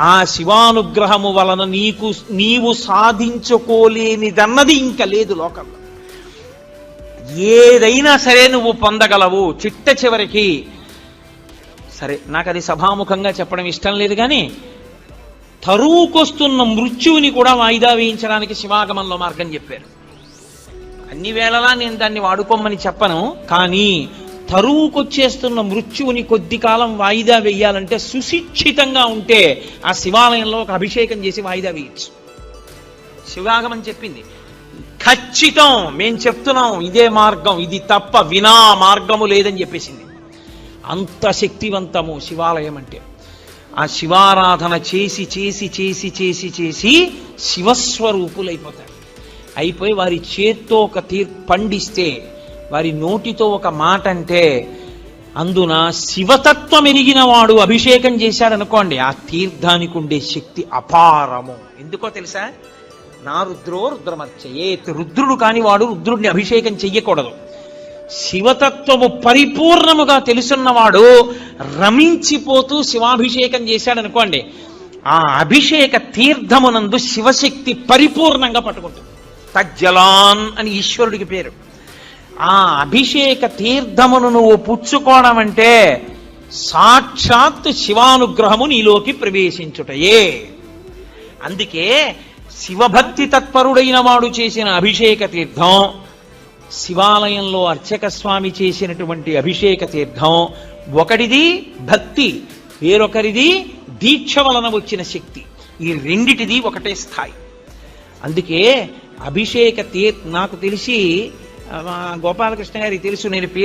ఆ శివానుగ్రహము వలన నీకు నీవు సాధించుకోలేనిదన్నది ఇంకా లేదు లోకంలో. ఏదైనా సరే నువ్వు పొందగలవు. చిట్ట చివరికి. సరే నాకు అది సభాముఖంగా చెప్పడం ఇష్టం లేదు కానీ తరువుకొస్తున్న మృత్యువుని కూడా వాయిదా వేయించడానికి శివాగమంలో మార్గం చెప్పారు. అన్ని వేళలా నేను దాన్ని వాడుకోమని చెప్పను కానీ తరువుకొచ్చేస్తున్న మృత్యువుని కొద్ది కాలం వాయిదా వేయాలంటే సుశిక్షితంగా ఉంటే ఆ శివాలయంలో ఒక అభిషేకం చేసి వాయిదా వేయచ్చు. శివాగమం చెప్పింది. ఖచ్చితం మేం చెప్తున్నాం ఇదే మార్గం ఇది తప్ప వినా మార్గము లేదని చెప్పేసింది. అంత శక్తివంతము శివాలయం అంటే. ఆ శివారాధన చేసి చేసి చేసి చేసి చేసి శివస్వరూపులైపోతారు. అయిపోయి వారి చేత్తో ఒక తీర్ పండిస్తే వారి నోటితో ఒక మాట అంటే అందున శివతత్వం ఎరిగిన వాడు అభిషేకం చేశాడనుకోండి ఆ తీర్థానికి ఉండే శక్తి అపారము. ఎందుకో తెలుసా? నా రుద్రో రుద్రమర్చయే రుద్రుడు కాని వాడు రుద్రుడిని అభిషేకం చెయ్యకూడదు. శివతత్వము పరిపూర్ణముగా తెలుసున్నవాడు రమించిపోతూ శివాభిషేకం చేశాడనుకోండి ఆ అభిషేక తీర్థమునందు శివశక్తి పరిపూర్ణంగా పట్టుకుంటుంది. తజ్జలాన్ అని ఈశ్వరుడికి పేరు. ఆ అభిషేక తీర్థమును నువ్వు పుచ్చుకోవడం అంటే సాక్షాత్ శివానుగ్రహము నీలోకి ప్రవేశించుటయే. అందుకే శివభక్తి తత్పరుడైన వాడు చేసిన అభిషేక తీర్థం శివాలయంలో అర్చక స్వామి చేసినటువంటి అభిషేక తీర్థం ఒకటిది భక్తి వేరొకరిది దీక్ష వలన వచ్చిన శక్తి. ఈ రెండిటిది ఒకటే స్థాయి. అందుకే అభిషేక తీర్ నాకు తెలిసి మా గోపాలకృష్ణ గారికి తెలుసు నేను పేరు